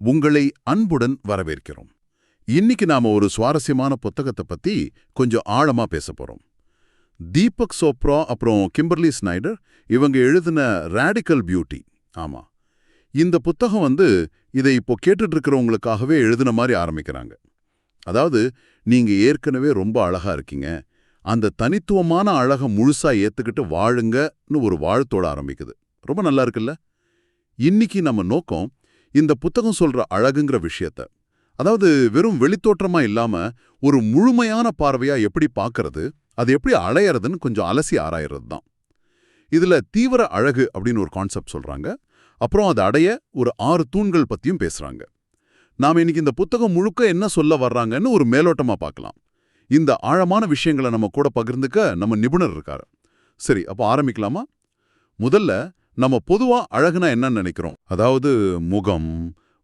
உங்களை அன்புடன் வரவேற்கிறோம். இன்னைக்கு நாம ஒரு சுவாரஸ்யமான புத்தகத்தை பத்தி கொஞ்சம் ஆழமா பேச போறோம். தீபக் சோப்ரா அப்புறம் கிம்பர்லி ஸ்னைடர் இவங்க எழுதின ரேடிக்கல் பியூட்டி. ஆமா. இந்த புத்தகம் வந்து இதை இப்போ கேட்டுட்டு இருக்கிறவங்களுக்காகவே எழுதின மாதிரி ஆரம்பிக்கிறாங்க. அதாவது நீங்க ஏற்கனவே ரொம்ப அழகா இருக்கீங்க. அந்த தனித்துவமான அழகை முழுசா ஏத்துக்கிட்டு வாழுங்கன்னு ஒரு வாழ்த்தோட ஆரம்பிக்குது. ரொம்ப நல்லா இருக்குல்ல? இன்னைக்கு நம்ம நோக்கம் இந்த புத்தகம் சொல்ற அழகுங்கிற விஷயத்த. அதாவது வெறும் வெளித்தோற்றமா இல்லாம ஒரு முழுமையான பார்வையா எப்படி பார்க்கறது அது எப்படி அலையறதுன்னு கொஞ்சம் அலசி ஆராயறது தான் இதுல தீவிர அழகு அப்படின்னு ஒரு கான்செப்ட் சொல்றாங்க. அப்புறம் அதை அடைய ஒரு ஆறு தூண்கள் பத்தியும் பேசுறாங்க. நாம இன்னைக்கு இந்த புத்தகம் முழுக்க என்ன சொல்ல வர்றாங்கன்னு ஒரு மேலோட்டமா பார்க்கலாம் இந்த ஆழமான விஷயங்களை நம்ம கூட பகிர்ந்துக்க நம்ம நிபுணர் இருக்காரு. சரி அப்போ ஆரம்பிக்கலாமா? முதல்ல நம்ம பொதுவா அழகுனா என்னன்னு நினைக்கிறோம். அதாவது முகம்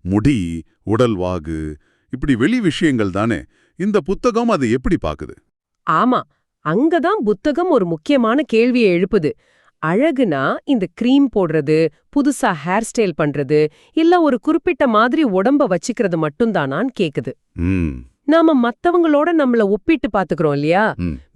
முடி உடல்வாகு இப்படி வெளி விஷயங்கள் தானே. இந்த புத்தகம் அது எப்படி பாக்குது? ஆமா அங்கதான் புத்தகம் ஒரு முக்கியமான கேள்வியை எழுப்புது. அழகுனா இந்த க்ரீம் போடுறது புதுசா ஹேர் ஸ்டைல் பண்றது இல்ல ஒரு குறிப்பிட்ட மாதிரி உடம்ப வச்சுக்கிறது மட்டும்தானான்னு கேக்குது. நாம மத்தவங்களோட நம்மள ஒப்பிட்டு பாத்துக்கிறோம் இல்லையா.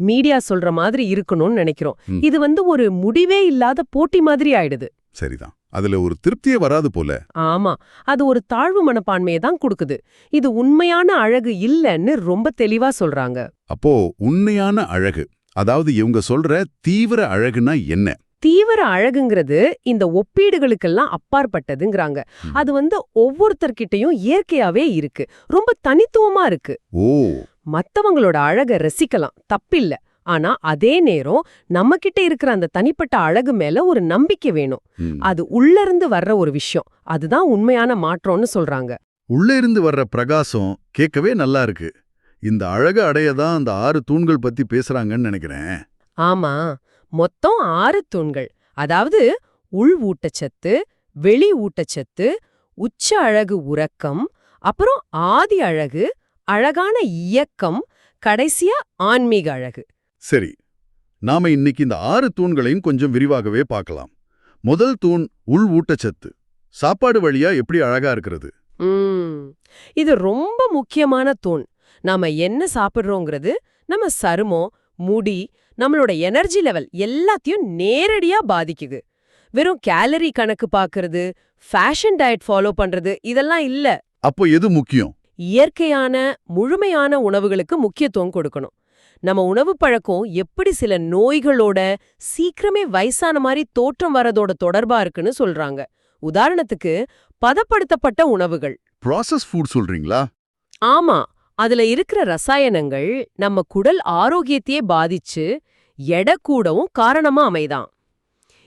மீடியா சொல்ற மாதிரி இருக்கணும்னு நினைக்கிறோம். இது வந்து ஒரு முடிவே இல்லாத போட்டி மாதிரி ஆயிடுது. சரிதான். அதுல ஒரு திருப்தியே வராது போல. ஆமா. அது ஒரு தாழ்வு மனப்பான்மையை தான் கொடுக்குது. இது உண்மையான அழகு இல்லைன்னு ரொம்ப தெளிவா சொல்றாங்க. அப்போ உண்மையான அழகு அதாவது இவங்க சொல்ற தீவிர அழகுனா என்ன? தீவிர அழகுங்கிறது இந்த ஒப்பீடுகளுக்கெல்லாம் அப்பாற்பட்டதுங்கிறாங்க. அது வந்து ஒவ்வொருத்தர்கிட்டயும் இயற்கையாவே இருக்கு. ரொம்ப தனித்துவமா இருக்கு. ஓ. மத்தவங்களோட அழக ரசிக்கலாம். தப்பில்ல. ஆனா அதே நேரம் நம்ம கிட்ட இருக்கிற அந்த தனிப்பட்ட அழகு மேல ஒரு நம்பிக்கை வேணும். அது உள்ள இருந்து வர்ற ஒரு விஷயம். அதுதான் உண்மையான மாற்றம்னு சொல்றாங்க. உள்ளே இருந்து வர்ற பிரகாசம் கேட்கவே நல்லா இருக்கு. இந்த அழகு அடைய தான் அந்த ஆறு தூண்கள் பத்தி பேசுறாங்கன்னு நினைக்கிறேன். ஆமா. மொத்தம் ஆறு தூண்கள். அதாவது உள் ஊட்டச்சத்து வெளி ஊட்டச்சத்து உச்ச அழகு உறக்கம் அப்புறம் ஆதி அழகு அழகான இயக்கம் கடைசியா ஆன்மீக அழகு. சரி நாம இன்னைக்கு இந்த ஆறு தூண்களையும் கொஞ்சம் விரிவாகவே பார்க்கலாம். முதல் தூண் உள் ஊட்டச்சத்து. சாப்பாடு வழியா எப்படி அழகா இருக்கிறது? இது ரொம்ப முக்கியமான தூண். நாம என்ன சாப்பிடுறோங்கிறது நம்ம சருமம் முடி நம்மளோட எனர்ஜி லெவல் எல்லாத்தையும் நேரடியா பாதிக்குது. வெறும் கேலரி கணக்கு பார்க்கறது ஃபேஷன் டயட் ஃபாலோ பண்றது இதெல்லாம் இல்ல. அப்போ எது முக்கியம்? இயற்கையான முழுமையான உணவுகளுக்கு முக்கியத்துவம் கொடுக்கணும். நம்ம உணவு பழக்கம் எப்படி சில நோய்களோட சீக்கிரமே வயசான மாதிரி தோற்றம் வரதோட தொடர்பா இருக்குன்னு சொல்றாங்க. உதாரணத்துக்கு பதப்படுத்தப்பட்ட உணவுகள். ப்ராசஸ் ஃபுட் சொல்றீங்களா? ஆமா அதுல இருக்கிற ரசாயனங்கள் நம்ம குடல் ஆரோக்கியத்தையே பாதிச்சு எடை கூடவும் காரணமா அமைதான்.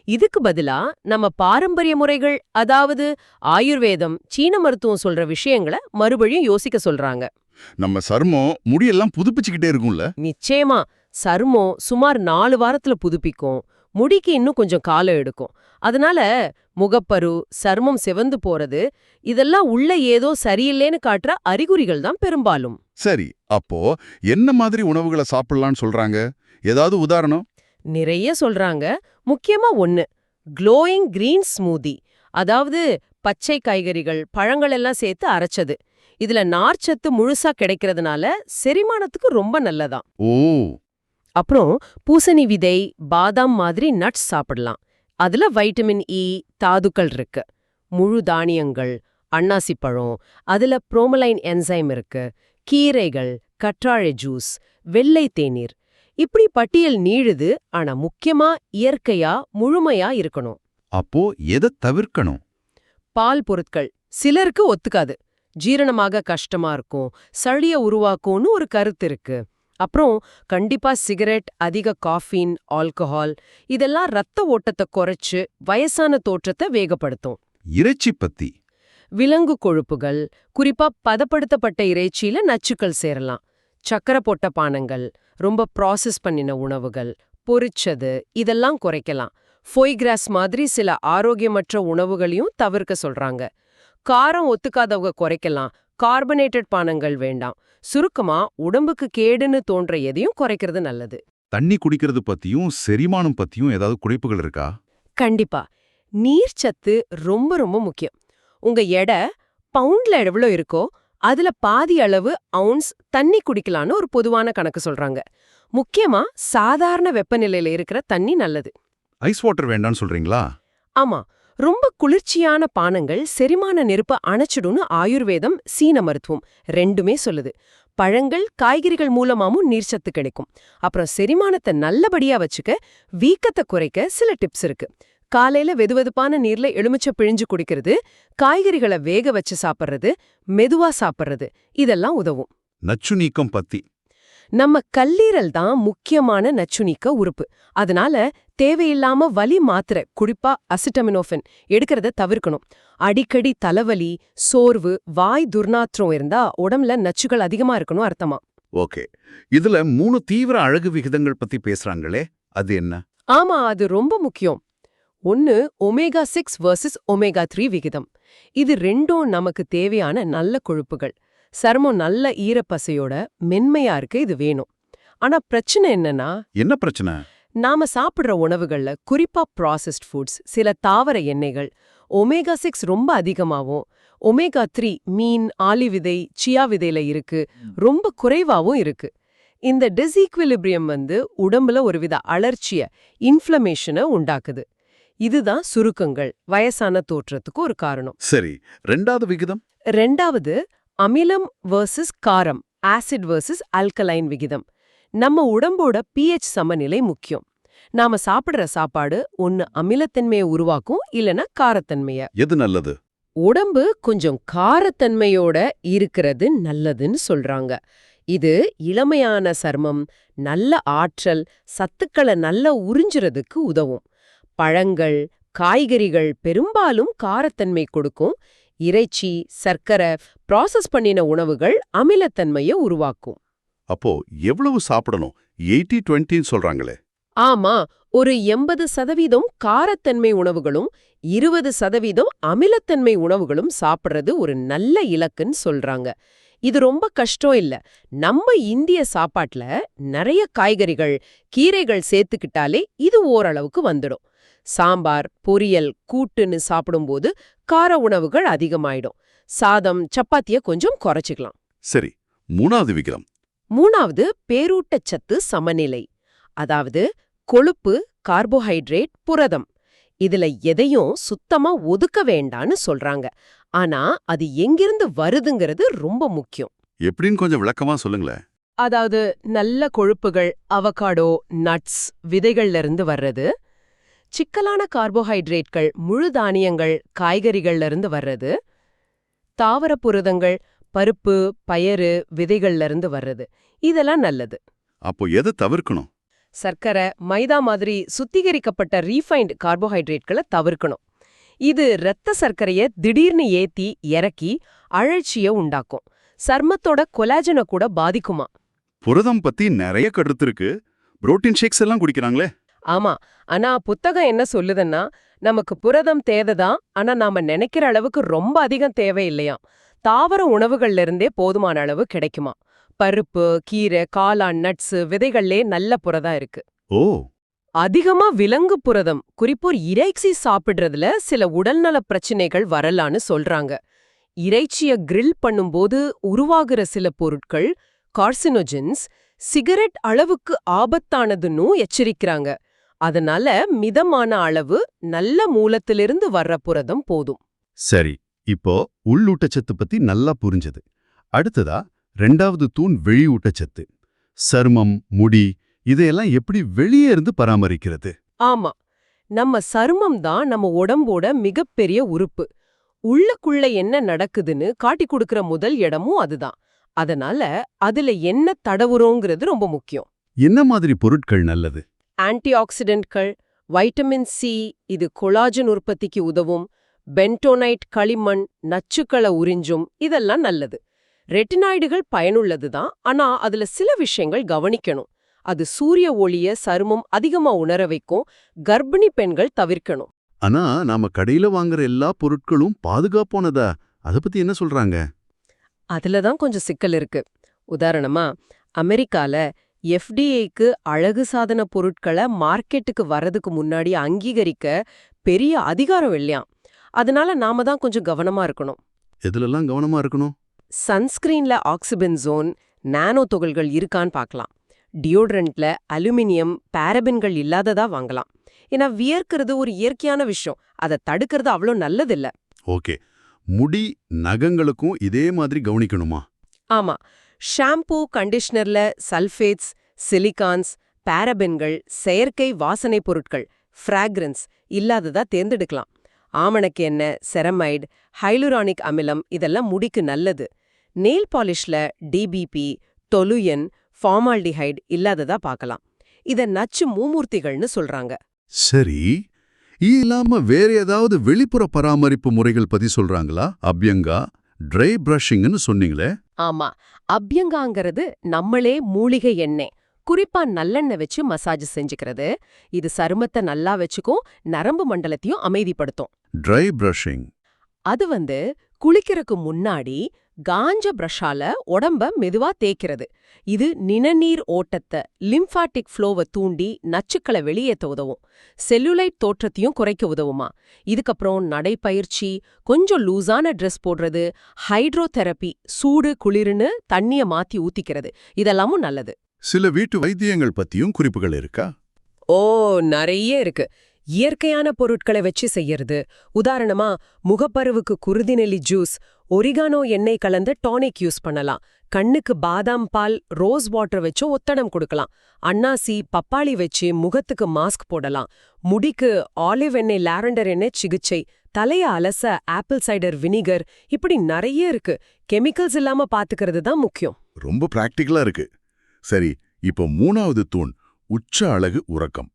இதுக்கு பதிலா நம்ம பாரம்பரிய முறைகள் அதாவது ஆயுர்வேதம் சீன மருத்துவம் சொல்ற விஷயங்களை மறுபடியும் யோசிக்க சொல்றாங்க. நம்ம சருமம் முடியெல்லாம் புதுப்பிச்சுக்கிட்டே இருக்கும்ல? நிச்சயமா. சருமம் சுமார் நாலு வாரத்துல புதுப்பிக்கும். முடிக்கு இன்னும் கொஞ்சம் காலம் எடுக்கும். அதனால முகப்பரு சருமம் சிவந்து போறது இதெல்லாம் உள்ள ஏதோ சரியில்லைன்னு காட்டுற அறிகுறிகள் தான் பெரும்பாலும். சரி அப்போ என்ன மாதிரி உணவுகளை சாப்பிடலாம்னு சொல்றாங்க? ஏதாவது உதாரணம்? நிறைய சொல்றாங்க. முக்கியமா ஒன்னு க்ளோயிங் கிரீன் ஸ்மூதி அதாவது பச்சை காய்கறிகள் பழங்கள் எல்லாம் சேர்த்து அரைச்சது. இதுல நார்ச்சத்து முழுசா கிடைக்கிறதுனால செரிமானத்துக்கு ரொம்ப நல்லதாம். ஓ. அப்புறம் பூசணி விதை பாதாம் மாதிரி நட்ஸ் சாப்பிடலாம். அதுல வைட்டமின் இ தாதுக்கள் இருக்கு. முழு தானியங்கள் அன்னாசி பழம் அதுல புரோமலைன் என்சைம் இருக்கு. கீரைகள் கற்றாழை ஜூஸ் வெள்ளை தேநீர். இப்படி பட்டியல் நீழுது ஆனா முக்கியமா இயற்கையா முழுமையா இருக்கணும். அப்போ எதை தவிர்க்கணும்? பால் பொருட்கள். சிலருக்கு ஒத்துக்காது. ஜீரணமாக கஷ்டமா இருக்கும் சளிய உருவாக்கும்னு ஒரு கருத்து இருக்கு. அப்புறம் கண்டிப்பா சிகரெட் அதிக காஃபீன் ஆல்கஹால் இதெல்லாம் ரத்த ஓட்டத்தை குறைச்சு வயசான தோற்றத்தை வேகப்படுத்தும். இறைச்சி பத்தி. விலங்கு கொழுப்புகள் குறிப்பா பதப்படுத்தப்பட்ட இறைச்சியில நச்சுக்கள் சேரலாம். சக்கரை போட்ட பானங்கள் ரொம்ப ப்ராசஸ் பண்ணின உணவுகள் பொரிச்சது இதெல்லாம் குறைக்கலாம். ஃபொய்கிராஸ் மாதிரி சில ஆரோக்கியமற்ற உணவுகளையும் தவிர்க்க சொல்றாங்க. காரம் ஒத்துக்காதவங்க குறைக்கலாம். கார்பனேட்டட் பானங்கள் வேண்டாம். சுருக்கமா உடம்புக்கு கேடுன்னு தோன்ற எதையும் குறைக்கிறது நல்லது. தண்ணி குடிக்கிறது பத்தியும் செரிமானம் பத்தியும் ஏதாவது குறைப்புகள் இருக்கா? கண்டிப்பா. நீர்ச்சத்து ரொம்ப ரொம்ப முக்கியம். உங்க எடை பவுண்ட்ல எவ்வளோ இருக்கோ அதுல பாதி அளவு அவுன்ஸ் தண்ணி குடிக்கலான்னு ஒரு பொதுவான கணக்கு சொல்றாங்க. முக்கியமா சாதாரண வெப்பநிலையில இருக்கிற தண்ணி நல்லது. ஐஸ் வாட்டர் வேண்டாம்னு சொல்றீங்களா? ஆமா. ரொம்ப குளிர்ச்சியான பானங்கள் செரிமான நெருப்ப அணைச்சிடும்னு ஆயுர்வேதம் சீன மருத்துவம் ரெண்டுமே சொல்லுது. பழங்கள் காய்கறிகள் மூலமாவும் நீர்ச்சத்து கிடைக்கும். அப்புறம் செரிமானத்தை நல்லபடியா வச்சுக்க வீக்கத்தை குறைக்க சில டிப்ஸ் இருக்கு. காலையில வெதுவெதுப்பான நீர்ல எலுமிச்சை பிழிஞ்சு குடிக்கிறது காய்கறிகளை வேக வச்சு சாப்பிடுறது மெதுவா சாப்பிடுறது இதெல்லாம் உதவும். நச்சு நீக்கம் பத்தி. நம்ம கல்லீரல் தான் முக்கியமான நச்சுநீக்க உறுப்பு. அதனால தேவையில்லாம வலி மாத்திரை குறிப்பா அசிட்டமினோஃபென் எடுக்கிறத தவிர்க்கணும். அடிக்கடி தலைவலி சோர்வு வாய் துர்நாற்றம் இருந்தா உடம்புல நச்சுகள் அதிகமா இருக்கணும் அர்த்தமா? ஓகே. இதுல மூணு தீவிர அழகு விகிதங்கள் பத்தி பேசுறாங்களே அது என்ன? ஆமா அது ரொம்ப முக்கியம். ஒன்னு omega six versus omega three விகிதம். இது ரெண்டும் நமக்கு தேவையான நல்ல கொழுப்புகள். சருமம் நல்ல ஈரப்பசையோட மென்மையா இருக்கு இது வேணும். ஆனா பிரச்சனை என்னன்னா என்ன பிரச்சனை? நாம சாப்பிடுற உணவுகள்ல குறிப்பா ப்ராசஸ்ட் ஃபுட்ஸ் சில தாவர எண்ணெய்கள் ஒமேகா சிக்ஸ் ரொம்ப அதிகமாவும் ஒமேகா த்ரீ மீன் ஆலி விதை சியா விதையில இருக்கு ரொம்ப குறைவாவும் இருக்கு. இந்த டிஸ்ஈக்விலிபிரியம் வந்து உடம்புல ஒருவித அலர்ச்சிய இன்ஃப்ளமேஷனை உண்டாக்குது. இதுதான் சுருக்கங்கள் வயசான தோற்றத்துக்கு ஒரு காரணம். சரி ரெண்டாவது விகிதம்? ரெண்டாவது அமிலம் வெர்சஸ் காரம் ஆசிட் வெர்சஸ் ஆல்கலைன் விகிதம். நம்ம உடம்போட pH சமநிலை முக்கியம். நாம சாப்பிடுற சாப்பாடு ஒன்னு அமிலத்தன்மையை உருவாக்கும் இல்லனா காரத்தன்மைய. எது நல்லது? உடம்பு கொஞ்சம் காரத்தன்மையோட இருக்கிறது நல்லதுன்னு சொல்றாங்க. இது இளமையான சர்மம் நல்ல ஆற்றல் சத்துக்களை நல்லா உறிஞ்சுறதுக்கு உதவும். பழங்கள் காய்கறிகள் பெரும்பாலும் காரத்தன்மை கொடுக்கும். இறைச்சி சர்க்கரை ப்ராசஸ் பண்ணின உணவுகள் அமிலத்தன்மையை உருவாக்கும். அப்போ எவ்வளவு சாப்பிடணும்? எயிட்டி டுவெண்ட்டின்னு சொல்றாங்களே. ஆமா ஒரு எண்பது சதவீதம் காரத்தன்மை உணவுகளும் இருபது சதவீதம் அமிலத்தன்மை உணவுகளும் சாப்பிடுறது ஒரு நல்ல இலக்குன்னு சொல்றாங்க. இது ரொம்ப கஷ்டம் இல்ல. நம்ம இந்திய சாப்பாட்டுல நிறைய காய்கறிகள் கீரைகள் சேர்த்துக்கிட்டாலே இது ஓரளவுக்கு வந்துடும். சாம்பார் பொரியல் கூட்டுன்னு சாப்பிடும்போது கார உணவுகள் அதிகமாயிடும். சாதம் சப்பாத்திய கொஞ்சம் குறைச்சிக்கலாம். சரி மூணாவது விகிதம். மூணாவது பேரூட்டச்சத்து சமநிலை. அதாவது கொழுப்பு கார்போஹைட்ரேட் புரதம். இதுல எதையும் சுத்தமா ஒதுக்க வேண்டான்னு சொல்றாங்க. ஆனா அது எங்கிருந்து வருதுங்கிறது ரொம்ப முக்கியம். எப்படின்னு கொஞ்சம் விளக்கமா சொல்லுங்களேன். அதாவது நல்ல கொழுப்புகள் அவகாடோ நட்ஸ் விதைகள்ல இருந்து வர்றது சிக்கலான கார்போஹைட்ரேட்கள் முழு தானியங்கள் காய்கறிகள்ல இருந்து வர்றது. தாவர புரதங்கள் பருப்பு பயறு விதைகள்ல இருந்து வர்றது. இதெல்லாம் நல்லது. அப்போ எதை தவிர்க்கணும்? சர்க்கரை மைதா மாதிரி சுத்திகரிக்கப்பட்ட ரீஃபைண்ட் கார்போஹைட்ரேட்களை தவிர்க்கணும். இது இரத்த சர்க்கரைய திடீர்னு ஏத்தி இறக்கி அழற்சிய உண்டாக்கும். சர்மத்தோட கொலாஜனை கூட பாதிக்குமா? புரதம் பத்தி நிறைய கருத்து இருக்கு. புரோட்டீன் ஷேக்ஸ் எல்லாம் குடிக்கிறாங்களே. ஆமா. ஆனா புத்தகம் என்ன சொல்லுதுன்னா நமக்கு புரதம் தேவைதான் ஆனா நாம நினைக்கிற அளவுக்கு ரொம்ப அதிகம் தேவையில்லையாம். தாவர உணவுகள்ல இருந்தே போதுமான அளவு கிடைக்குமா பருப்பு கீரை காளான் நட்ஸ் விதைகள்லே நல்ல புரதம் இருக்கு. ஓ! அதிகமா விலங்கு புரதம் குறிப்போர் இறைச்சி சாப்பிடுறதுல சில உடல்நல பிரச்சனைகள் வரலான்னு சொல்றாங்க. இறைச்சிய கிரில் பண்ணும்போது உருவாகிற சில பொருட்கள் கார்சினோஜென்ஸ் சிகரெட் அளவுக்கு ஆபத்தானதுன்னு எச்சரிக்கிறாங்க. அதனால மிதமான அளவு நல்ல மூலத்திலிருந்து வர்ற புரதம் போதும். சரி இப்போ உள்ளூட்டச்சத்து பத்தி நல்லா புரிஞ்சது. அடுத்ததா ரெண்டாவது தூண் வெளி ஊட்டச்சத்து சருமம் முடி இதையெல்லாம் எப்படி வெளியே இருந்து பராமரிக்கிறது? ஆமா நம்ம சருமம் தான் நம்ம உடம்போட மிகப்பெரிய உறுப்பு. உள்ளுக்குள்ள என்ன நடக்குதுன்னு காட்டி கொடுக்கிற முதல் இடமும் அதுதான். அதனால அதுல என்ன தடவுறோங்கிறது ரொம்ப முக்கியம். என்ன மாதிரி பொருட்கள் நல்லது? ஆன்டி ஆக்சிடென்ட்கள் வைட்டமின் சி இது கொலாஜன் உற்பத்திக்கு உதவும் பென்டோனைட் களிமண் நச்சுக்களை உறிஞ்சும் இதெல்லாம் நல்லது. ரெட்டினாய்டுகள் பயனுள்ளதுதான் ஆனா அதுல சில விஷயங்கள் கவனிக்கணும். அது சூரிய ஒளிய சருமம் அதிகமா உணர வைக்கும் கர்ப்பிணி பெண்கள் தவிர்க்கணும். ஆனா நாம கடையில வாங்குற எல்லா பொருட்களும் பாதுகாப்பானதா? அத பத்தி என்ன சொல்றாங்க? அதுல தான் கொஞ்சம் சிக்கல் இருக்கு. உதாரணமா அமெரிக்கால எஃப்டிஏக்கு அழகு சாதன பொருட்களை மார்க்கெட்டுக்கு வரதுக்கு முன்னாடி அங்கீகரிக்க பெரிய அதிகாரம் இல்லையாம். அதனால நாம தான் கொஞ்சம் கவனமா இருக்கணும். எதுலெல்லாம் கவனமா இருக்கணும்? சன்ஸ்கிரீன்ல ஆக்சிபென்சோன் நானோ துகள்கள் இருக்கான்னு பார்க்கலாம் டியோட்ரண்ட்ல அலுமினியம் பாரபின்கள் இல்லாததா வாங்கலாம். ஏன்னா வியர்க்கிறது ஒரு இயற்கையான விஷயம். அதை தடுக்கிறது அவ்வளோ நல்லதில்ல. ஓகே. முடி நகங்களுக்கும் இதே மாதிரி கவனிக்கணுமா? ஆமா. ஷாம்பூ கண்டிஷனர்ல சல்ஃபேட்ஸ் சிலிகான்ஸ் பாரபென்கள் செயற்கை வாசனைப் பொருட்கள் ஃப்ராக்ரன்ஸ் இல்லாததா தேர்ந்தெடுக்கலாம். ஆமணக்கு எண்ணெய் செரமைடு ஹைலுரானிக் அமிலம் இதெல்லாம் முடிக்கு நல்லது. நெயில் பாலிஷ்ல டிபிபி தொலுயன் ஃபார்மால்டிஹைட் இல்லாததா பார்க்கலாம். இத நச்சு மூமூர்த்திகள்னு சொல்றாங்க. சரி இல்லாம வேற ஏதாவது வெளிப்புற பராமரிப்பு முறைகள் பத்தி சொல்றாங்களா? அபியங்கா? ட்ரை பிரஷிங்னு சொன்னீங்களே? ஆமா. அபியங்காங்கிறது நம்மளே மூலிகை எண்ணெய். குறிப்பா நல்லெண்ணெய் வச்சு மசாஜ் செஞ்சுக்கிறது. இது சருமத்தை நல்லா வச்சுக்கும் நரம்பு மண்டலத்தையும் அமைதிப்படுத்தும். ட்ரை பிரஷிங் அது வந்து குளிக்கிறதுக்கு முன்னாடி காஞ்ச பிரஷால உடம்ப மெதுவா தேய்க்கிறது. இது நிணநீர் ஓட்டத்தை லிம்ஃபாட்டிக் ஃப்ளோவை தூண்டி நச்சுக்களை வெளியேத்த உதவும் செல்லுலைட் தோற்றத்தையும் குறைக்க உதவுமா. இதுக்கப்புறம் நடைப்பயிற்சி கொஞ்சம் லூசான ட்ரெஸ் போடுறது ஹைட்ரோதெரப்பி சூடு குளிர்னு தண்ணிய மாத்தி ஊத்திக்கிறது. இதெல்லாமும் நல்லது. சில வீட்டு வைத்தியங்கள் பத்தியும் குறிப்புகள் இருக்கா? ஓ நிறைய இருக்கு. இயற்கையான பொருட்களை வச்சு செய்யறது. உதாரணமா முகப்பருவுக்கு குருதிநெல்லி ஜூஸ் ஒரிகானோ எண்ணெய் கலந்த டானிக் யூஸ் பண்ணலாம். கண்ணுக்கு பாதாம் பால் ரோஸ் வாட்டர் வச்சு ஒத்தடம் கொடுக்கலாம். அன்னாசி பப்பாளி வச்சு முகத்துக்கு மாஸ்க் போடலாம். முடிக்கு ஆலிவ் எண்ணெய் லாரண்டர் எண்ணெய் சிகிச்சை தலைய அலச ஆப்பிள் சைடர் வினிகர் இப்படி நிறைய இருக்கு. கெமிக்கல்ஸ் இல்லாம பாத்துக்கிறது தான் முக்கியம். ரொம்ப பிராக்டிக்கலா இருக்கு. சரி இப்போ மூணாவது தூண் உச்ச அழகு உறக்கம்.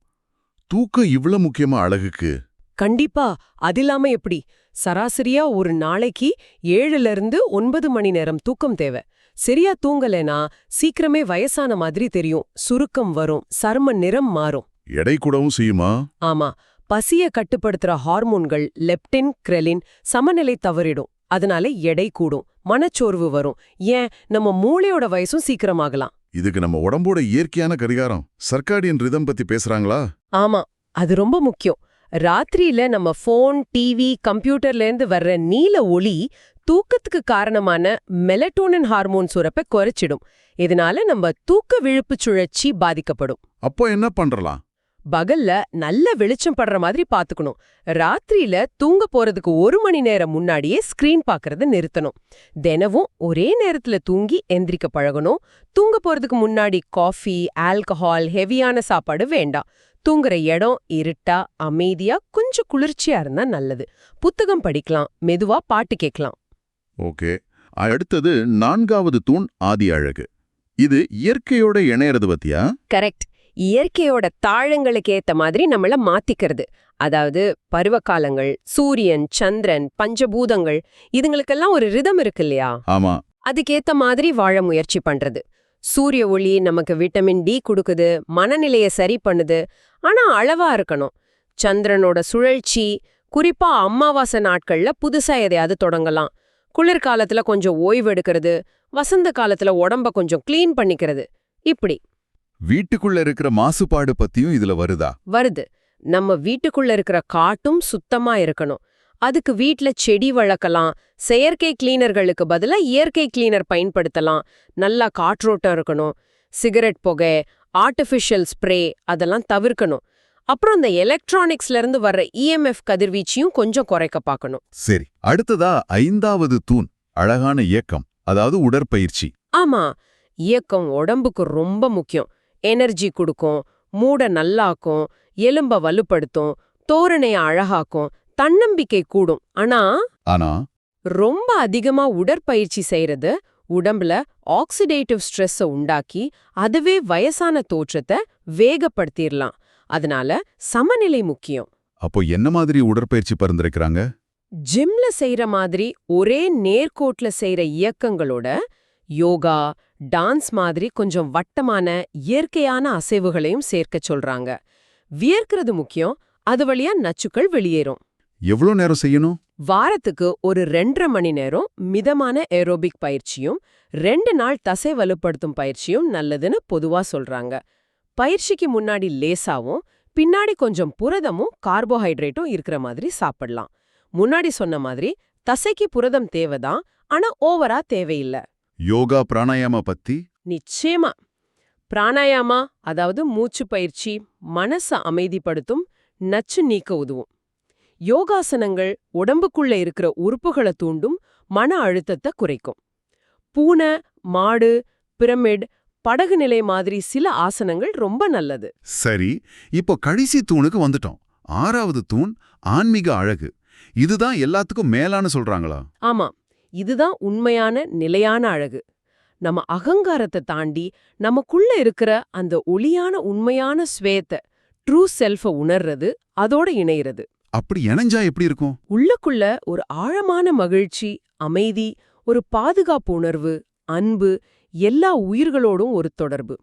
தூக்கம் இவ்வளவு முக்கியமா அழகுக்கு? கண்டிப்பா. அதில்லாம எப்படி? சராசரியா ஒரு நாளைக்கு ஏழுல இருந்து ஒன்பது மணி நேரம் தூக்கம் தேவை. சரியா தூங்கலைனா சீக்கிரமே வயசான மாதிரி தெரியும். சுருக்கம் வரும். சரும நிறம் மாறும். எடை கூடவும் செய்யுமா? ஆமா. பசிய கட்டுப்படுத்துற ஹார்மோன்கள் லெப்டின் கிரெலின் சமநிலை தவறிடும். அதனால எடை கூடும். மனச்சோர்வு வரும். ஏன்? நம்ம மூளையோட வயசும் சீக்கிரமாகலாம். இதுக்கு நம்ம உடம்போட இயற்கையான கரிகாரம் சர்க்காடியன் ரிதம் பத்தி பேசுறாங்களா? ஆமா அது ரொம்ப முக்கியம். ராத்திரியில நம்ம ஃபோன் டிவி கம்ப்யூட்டர்ல இருந்து வர்ற நீல ஒளி தூக்கத்துக்கு காரணமான மெலட்டோனின் ஹார்மோன் சுரப்பை குறைச்சிடும். இதனால நம்ம தூக்க விழுப்பு சுழற்சி பாதிக்கப்படும். அப்போ என்ன பண்றலாம்? பகல்ல நல்ல வெளிச்சம் படுற மாதிரி பாத்துக்கணும். ராத்திரியில தூங்க போறதுக்கு ஒரு மணி நேரம் முன்னாடியே ஸ்கிரீன் பாக்குறத நிறுத்தணும். தினமும் ஒரே நேரத்துல தூங்கி எந்திரிக்க பழகணும். தூங்க போறதுக்கு முன்னாடி காஃபி ஆல்கஹால் ஹெவியான சாப்பாடு வேண்டாம். தூங்குற இடம் இருட்டா அமைதியா கொஞ்சம் குளிர்ச்சியா இருந்தா நல்லது. புத்தகம் படிக்கலாம் மெதுவா பாட்டு கேட்கலாம். ஓகே. அடுத்தது நான்காவது தூண் ஆதி அழகு. இது இயற்கையோட இணையறது பத்தியா? கரெக்ட் இயற்கையோட தாழங்களுக்கு ஏத்த மாதிரி நம்மள மாத்திக்கிறது. அதாவது பருவகாலங்கள் சூரியன் சந்திரன் பஞ்சபூதங்கள் இதுங்களுக்கெல்லாம் ஒரு ரிதம் இருக்கு இல்லையா? ஆமா. அதுக்கேத்த மாதிரி வாழ முயற்சி பண்றது. சூரிய ஒளி நமக்கு விட்டமின் டி கொடுக்குது மனநிலைய சரி பண்ணுது ஆனா அளவா இருக்கணும். சந்திரனோட சுழற்சி குறிப்பா அமாவாசை நாட்கள்ல புதுசா எதையாவது தொடங்கலாம். குளிர்காலத்துல கொஞ்சம் ஓய்வு எடுக்கிறது வசந்த காலத்துல உடம்ப கொஞ்சம் க்ளீன் பண்ணிக்கிறது. இப்படி. வீட்டுக்குள்ள இருக்கிற மாசுபாடு பத்தியும் இதுல வருதா? வருது. நம்ம வீட்டுக்குள்ள இருக்கிற காட்டும் சுத்தமா இருக்கணும். அதுக்கு வீட்ல செடி வளர்க்கலாம் செயற்கை கிளீனர்களுக்கு பதிலா இயற்கை கிளீனர் பயன்படுத்தலாம். நல்லா காற்றோட்டம் இருக்கணும் சிகரெட் புகை ஆர்டிஃபிஷியல் ஸ்ப்ரே அதெல்லாம் தவிர்க்கணும். அப்புறம் இந்த எலக்ட்ரானிக்ஸ்ல இருந்து வர்ற இஎம்எஃப் கதிர்வீச்சையும் கொஞ்சம் குறைக்க பார்க்கணும். சரி அடுத்ததா ஐந்தாவது தூண் அழகான இயக்கம் அதாவது உடற்பயிற்சி. ஆமா இயக்கம் உடம்புக்கு ரொம்ப முக்கியம். எனர்ஜி கொடுக்கும் மூட நல்லாக்கும் எலும்ப வலுப்படுத்தும் தோரணைய அழகாக்கும் தன்னம்பிக்கை கூடும். ஆனா ஆனா? ரொம்ப அதிகமா உடற்பயிற்சி செய்யறது உடம்புல ஆக்சிடேட்டிவ் ஸ்ட்ரெஸ்ஸ உண்டாக்கி அதுவே வயசான தோற்றத்தை வேகப்படுத்திரலாம். அதனால சமநிலை முக்கியம். அப்போ என்ன மாதிரி உடற்பயிற்சி பரிந்துரைக்கிறாங்க? ஜிம்ல செய்யற மாதிரி ஒரே நேர்கோட்ல செய்யற இயக்கங்களோட யோகா டான்ஸ் மாதிரி கொஞ்சம் வட்டமான இயற்கையான அசைவுகளையும் சேர்க்க சொல்றாங்க. வியர்க்கிறது முக்கியம் அது வழியா நச்சுக்கள் வெளியேறும். எவ்வளோ நேரம் செய்யணும்? வாரத்துக்கு ஒரு ரெண்டரை மணி நேரம் மிதமான ஏரோபிக் பயிற்சியும் ரெண்டு நாள் தசை வலுப்படுத்தும் பயிற்சியும் நல்லதுன்னு பொதுவா சொல்றாங்க. பயிற்சிக்கு முன்னாடி லேசாவும் பின்னாடி கொஞ்சம் புரதமும் கார்போஹைட்ரேட்டும் இருக்கிற மாதிரி சாப்பிடலாம். முன்னாடி சொன்ன மாதிரி தசைக்கு புரதம் தேவைதான் ஆனா ஓவரா தேவையில்ல. யோகா பிராணாயாம பத்தி? நிச்சயமா. பிராணாயாமா அதாவது மூச்சு பயிற்சி மனச அமைதிப்படுத்தும் நச்சு நீக்க உதவும். யோகாசனங்கள் உடம்புக்குள்ள இருக்கிற உறுப்புகளை தூண்டும் மன அழுத்தத்தை குறைக்கும். பூனை மாடு பிரமிட் படகு நிலை மாதிரி சில ஆசனங்கள் ரொம்ப நல்லது. சரி இப்போ கடைசி தூணுக்கு வந்துட்டோம். ஆறாவது தூண் ஆன்மீக அழகு. இதுதான் எல்லாத்துக்கும் மேலான்னு சொல்றாங்களா? ஆமா. இதுதான் உண்மையான நிலையான அழகு. நம்ம அகங்காரத்தை தாண்டி நமக்குள்ள இருக்கிற அந்த ஒளியான உண்மையான ஸ்வேத்த ட்ரூ செல்ஃப உணர்றது அதோட இணையிறது. அப்படி இணைஞ்சா எப்படி இருக்கும்? உள்ளுக்குள்ள ஒரு ஆழமான மகிழ்ச்சி அமைதி ஒரு பாதுகாப்பு உணர்வு அன்பு எல்லா உயிர்களோடும் ஒரு தொடர்பு.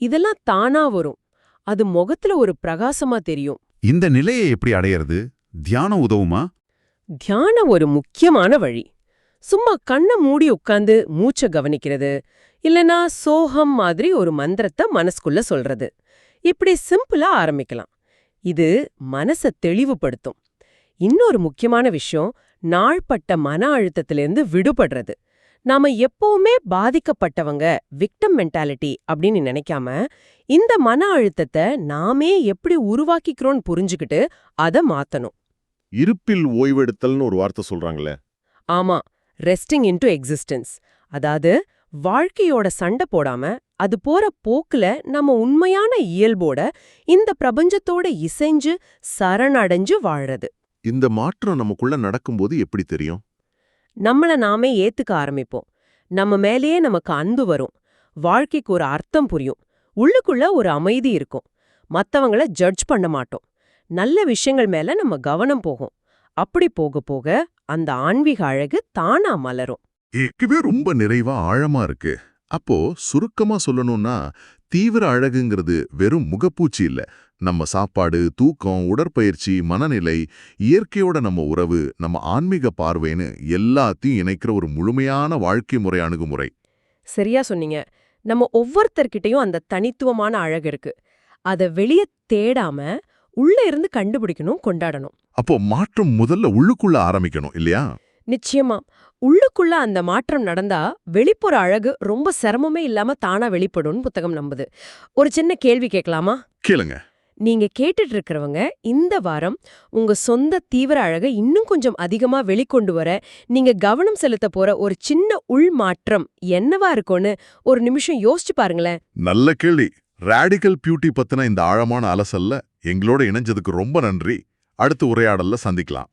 இதெல்லாம் தானா வரும். அது முகத்துல ஒரு பிரகாசமா தெரியும். இந்த நிலையை எப்படி அடையிறது? தியானம் உதவுமா? தியானம் ஒரு முக்கியமான வழி. சும்மா கண்ணை மூடி உட்கார்ந்து மூச்ச கவனிக்கிறது இல்லனா சோகம் மாதிரி ஒரு மந்திரத்தை மனசுக்குள்ள சொல்றது. இப்படி சிம்பிளா ஆரம்பிக்கலாம். இது மனச தெளிவுபடுத்தும். இன்னொரு முக்கியமான விஷயம் நாள்பட்ட மன அழுத்தத்திலிருந்து விடுபடுறது. நாம எப்பவுமே பாதிக்கப்பட்டவங்க விக்டம் மென்டாலிட்டி அப்படின்னு நினைக்காம இந்த மன அழுத்தத்தை நாமே எப்படி உருவாக்கிக்கிறோம்னு புரிஞ்சுக்கிட்டு அதை மாத்தணும். இருப்பில் ஓய்வெடுத்தல்னு ஒரு வார்த்தை சொல்றாங்களே. ஆமா. ரெஸ்டிங் இன்டு எக்ஸிஸ்டன்ஸ் அதாவது வாழ்க்கையோட சண்டை போடாம அது போற போக்குல நம்ம உண்மையான இயல்போட இந்த பிரபஞ்சத்தோட இசைஞ்சு சரணடைஞ்சு வாழறது. இந்த மாற்றம் நமக்குள்ள நடக்கும்போது எப்படி தெரியும்? நம்மள நாமே ஏத்துக்க ஆரம்பிப்போம். நம்ம மேலேயே நமக்கு அன்பு வரும். வாழ்க்கைக்கு ஒரு அர்த்தம் புரியும். உள்ளுக்குள்ள ஒரு அமைதி இருக்கும். மத்தவங்கள ஜட்ஜ் பண்ண மாட்டோம். நல்ல விஷயங்கள் மேல நம்ம கவனம் போகும். அப்படி போக போக அந்த ஆன்மீக அழகு தானா மலரும். கேட்கவே ரொம்ப நிறைவா ஆழமா இருக்கு. அப்போ சுருக்கமா சொல்லணும்னா தீவிர அழகுங்கிறது வெறும் முகப்பூச்சி இல்ல. நம்ம சாப்பாடு தூக்கம் உடற்பயிற்சி மனநிலை இயற்கையோட நம்ம உறவு நம்ம ஆன்மீக பார்வைன்னு எல்லாத்தையும் இணைக்கிற ஒரு முழுமையான வாழ்க்கை முறை அணுகுமுறை. சரியா சொன்னீங்க. நம்ம ஒவ்வொருத்தர்கிட்டயும் அந்த தனித்துவமான அழகு இருக்கு. அத வெளிய தேடாம உள்ள இருந்து கண்டுபிடிக்கணும் கொண்டாடணும். அப்போ மாற்றம் முதல்ல உள்ளுக்குள்ள ஆரம்பிக்கணும் இல்லையா? நிச்சயமா. உள்ளுக்குள்ள அந்த மாற்றம் நடந்தா வெளிப்புற அழகு ரொம்ப சிரமமே இல்லாம தானா வெளிப்படும்னு புத்தகம் நம்புது. ஒரு சின்ன கேள்வி கேட்கலாமா? கேளுங்க. நீங்க கேட்டுட்டு இருக்கிறவங்க இந்த வாரம் உங்க சொந்த தீவிர அழகை இன்னும் கொஞ்சம் அதிகமா வெளிக்கொண்டு வர நீங்க கவனம் செலுத்த போற ஒரு சின்ன உள் மாற்றம் என்னவா இருக்கும்னு ஒரு நிமிஷம் யோசிச்சு பாருங்களேன். நல்ல கேள்வி. ரேடிக்கல் பியூட்டி பத்தின இந்த ஆழமான அலசல்ல எங்களோட இணைஞ்சதுக்கு ரொம்ப நன்றி. அடுத்த உரையாடல்ல சந்திக்கலாம்.